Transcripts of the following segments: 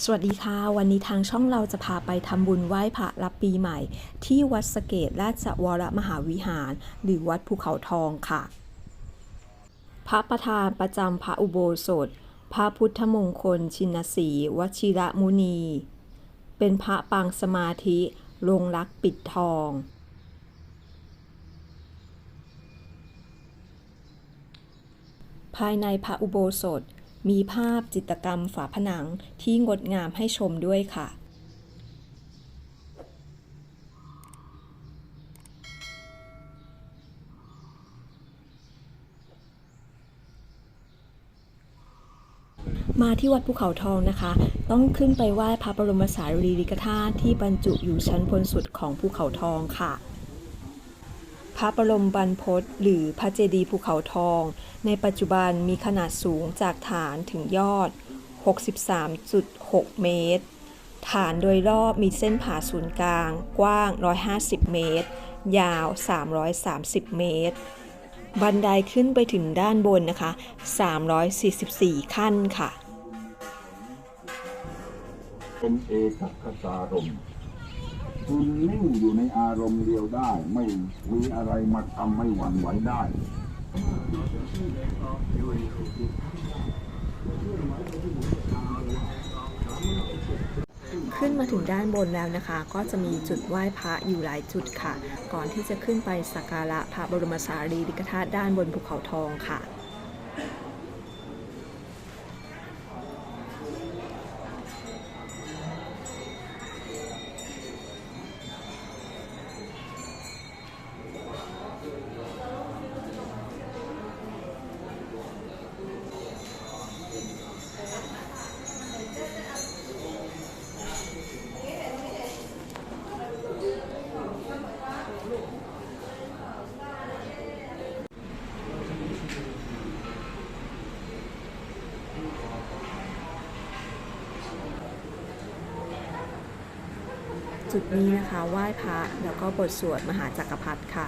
สวัสดีค่ะ วันนี้ทางช่องเราจะพาไปทำบุญไหว้พระรับปีใหม่ ที่วัดสะเกตราชวรมหาวิหาร หรือวัดภูเขาทองค่ะ พระประธานประจำพระอุโบสถ พระพุทธมงคล ชินสีวชิระมุนี เป็นพระปางสมาธิลงรักปิดทองภายในพระอุโบสถ มีภาพจิตรกรรมฝาผนังที่งดงามให้ชมด้วยค่ะ มาที่วัดภูเขาทองนะคะ ต้องขึ้นไปไหว้พระบรมสารีริกธาตุที่บรรจุอยู่ชั้นบนสุดของภูเขาทองค่ะ พระบรมบรรพตหรือพระเจดีย์ภูเขาทอง ในปัจจุบันมีขนาดสูงจากฐานถึงยอด 63.6 เมตร ฐานโดยรอบมีเส้นผ่าศูนย์กลาง กว้าง 150 เมตร ยาว 330 เมตร บันไดขึ้นไปถึงด้านบนนะคะ 344 ขั้นค่ะ เป็นเอกคตารม คุณนิ่งอยู่ในอารมณ์เดียวได้ ไม่มีอะไรมาทำให้หวั่นไหวได้ ขึ้นมาถึงด้านบนแล้วนะคะ ก็จะมีจุดไหว้พระอยู่หลายจุดค่ะ ก่อนที่จะขึ้นไปสักการะพระบรมสารีริกธาตุด้านบนภูเขาทองค่ะ จุดนี้นะคะ ไหว้พระแล้วก็บทสวดมหาจักรพรรดิค่ะ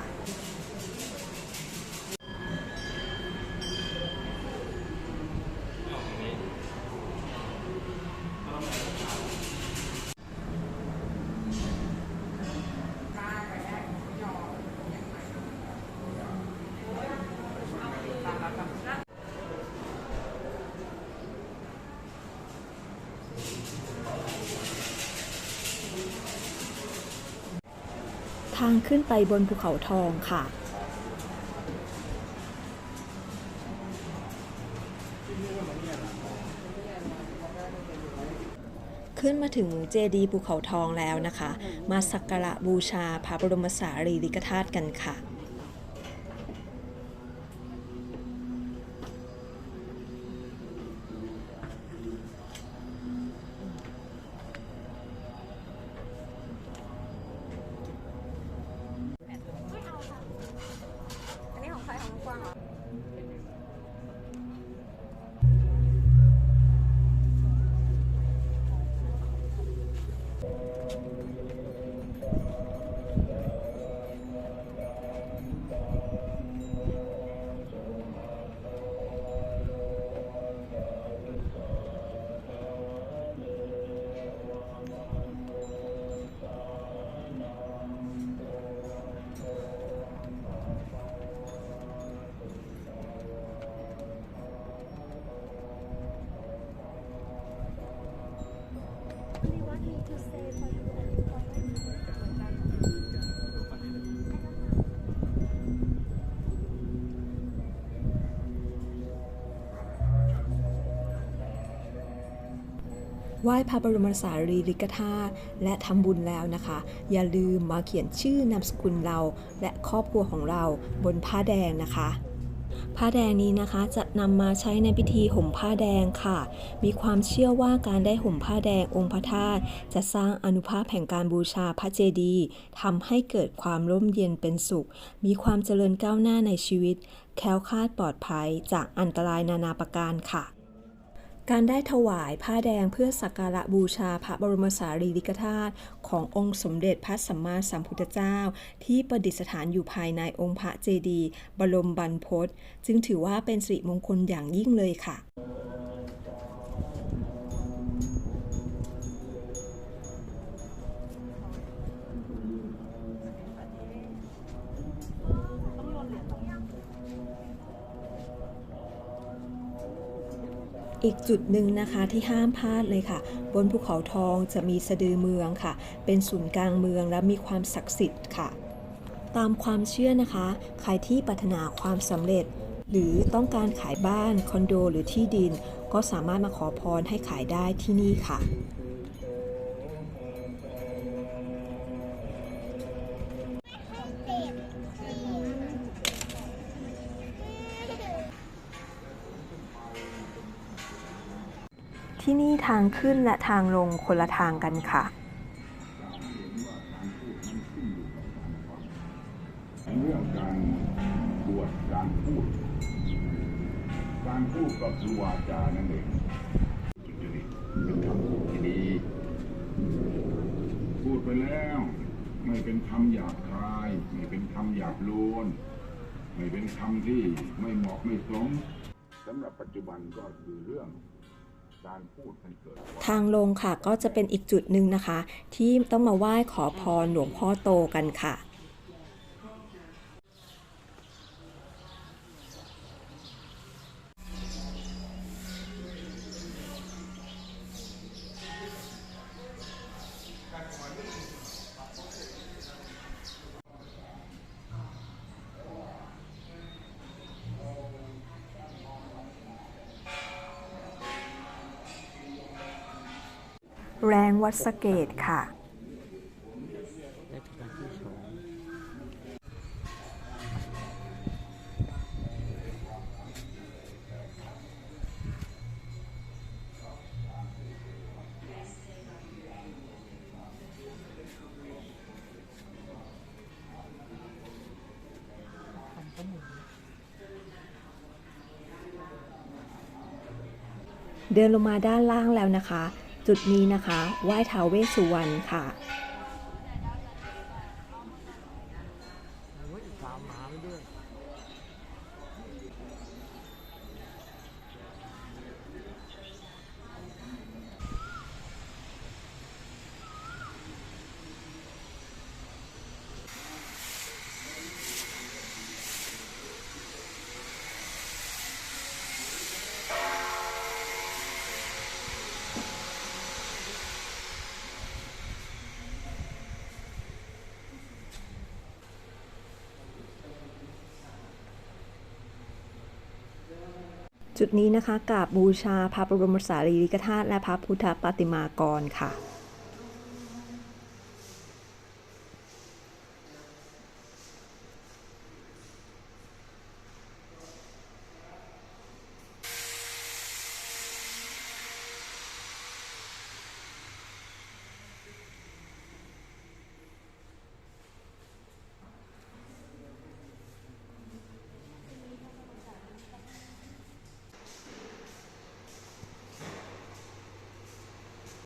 ทางขึ้นไปบนภูเขาทองค่ะ ขึ้นมาถึงเจดีย์ภูเขาทองแล้วนะคะ มาสักการะบูชาพระบรมสารีริกธาตุกันค่ะ ไหว้พระบรมสารีริกธาตุและทำบุญแล้วนะคะ อย่าลืมมาเขียนชื่อนามสกุลเรา และครอบครัวของเราบนผ้าแดงนะคะ ผ้าแดงนี้นะคะจะนำมาใช้ในพิธีห่มผ้าแดงค่ะ มีความเชื่อว่าการได้ห่มผ้าแดงองค์พระธาตุจะสร้างอนุภาพแห่งการบูชาพระเจดีย์ทำให้เกิดความร่มเย็นเป็นสุข มีความเจริญก้าวหน้าในชีวิต แคล้วคลาดปลอดภัยจากอันตรายนานาประการค่ะ การได้ถวายผ้าแดงเพื่อสักการะบูชาพระบรมสารีริกธาตุขององค์สมเด็จพระสัมมาสัมพุทธเจ้า ที่ประดิษฐานอยู่ภายในองค์พระเจดีย์บรมบรรพตจึงถือว่าเป็นสิริมงคลอย่างยิ่งเลยค่ะ อีกจุดหนึ่งนะคะที่ห้ามพลาดเลยค่ะ บนภูเขาทองจะมีสะดือเมืองค่ะ เป็นศูนย์กลางเมืองและมีความศักดิ์สิทธิ์ค่ะ ตามความเชื่อนะคะ ใครที่ปรารถนาความสำเร็จ หรือต้องการขายบ้าน คอนโด หรือที่ดิน ก็สามารถมาขอพรให้ขายได้ที่นี่ค่ะ ที่นี่ทางขึ้นและทางลงคนละทางกันค่ะ เรื่องการบวชการพูด การพูดก็คือวาจานั่นเองเป็นคำพูดที่ดี พูดไปแล้ว ไม่เป็นคำหยาบคาย ไม่เป็นคำหยาบโลนไม่เป็นคำที่ไม่เหมาะไม่สมสำหรับปัจจุบันก็คือเรื่อง ทางลงค่ะก็จะเป็นอีกจุดหนึ่งนะคะ ที่ต้องมาไหว้ขอพรหลวงพ่อโตกันค่ะ แรงวัดสเกตค่ะเดินลงมาด้านล่างแล้วนะคะ จุดนี้นะคะไหว้ท้าวเวสสุวรรณค่ะ แล้วก็อีกสามหมาไปด้วย จุดนี้นะคะกราบบูชาพระบรมสารีริกธาตุและพระพุทธปฏิมากรค่ะ